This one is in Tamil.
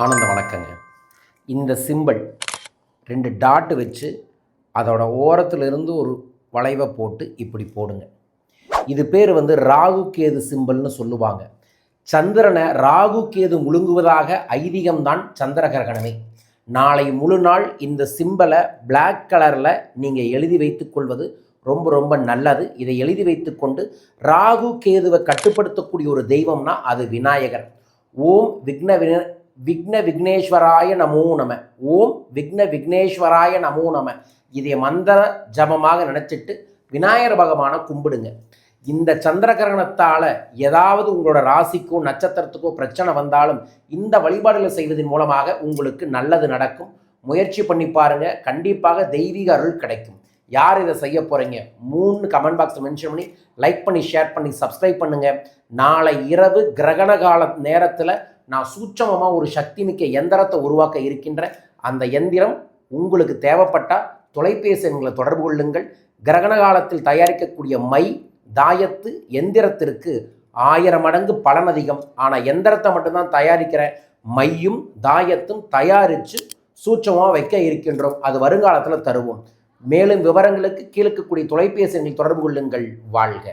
ஆனந்த வணக்கங்க. இந்த சிம்பிள் ரெண்டு டாட்டு வச்சு அதோட ஓரத்துல இருந்து ஒரு வளைவை போட்டு இப்படி போடுங்க. இது பேர் வந்து ராகு கேது சிம்பிள்னு சொல்லுவாங்க. சந்திரனை ராகு கேது முழுங்குவதாக ஐதீகம்தான் சந்திர கிரகணமே நாளை முழு நாள் இந்த சிம்பலை பிளாக் கலரில் நீங்கள் எழுதி வைத்துக்கொள்வது ரொம்ப ரொம்ப நல்லது. இதை எழுதி வைத்துக்கொண்டு ராகு கேதுவை கட்டுப்படுத்தக்கூடிய ஒரு தெய்வம்னா அது விநாயகர். ஓம் விக்ன விக்ன விக்னேஸ்வராய நமோ நம. ஓம் விக்ன விக்னேஸ்வராய நமோ நம. இதை மந்திர ஜபமாக நினச்சிட்டு விநாயகர் பகவானை கும்பிடுங்க. இந்த சந்திர கிரகணத்தால் ஏதாவது உங்களோட ராசிக்கோ நட்சத்திரத்துக்கோ பிரச்சனை வந்தாலும் இந்த வழிபாடுகளை செய்வதன் மூலமாக உங்களுக்கு நல்லது நடக்கும். முயற்சி பண்ணி பாருங்க. கண்டிப்பாக தெய்வீக அருள் கிடைக்கும். யார் இதை செய்ய போகிறீங்க மூணு கமெண்ட் பாக்ஸ் மென்ஷன் பண்ணி லைக் பண்ணி ஷேர் பண்ணி சப்ஸ்கிரைப் பண்ணுங்கள் நாளை இரவு கிரகண கால நேரத்தில் நான் சூட்சமமாக ஒரு சக்தி மிக்க எந்திரத்தை உருவாக்க இருக்கின்ற அந்த எந்திரம் உங்களுக்கு தேவைப்பட்டால் தொலைபேசி எங்களை தொடர்பு கொள்ளுங்கள். கிரகண காலத்தில் தயாரிக்கக்கூடிய மை தாயத்து எந்திரத்திற்கு ஆயிரம் மடங்கு பலன் அதிகம். ஆனால் எந்திரத்தை மட்டும்தான் தயாரிக்கிற மையும் தாயத்தும் தயாரித்து சூட்சமாக வைக்க இருக்கின்றோம். அது வருங்காலத்தில் தருவோம். மேலும் விவரங்களுக்கு கீழே இருக்கக்கூடிய தொலைபேசி எங்களை தொடர்பு கொள்ளுங்கள். வாழ்க.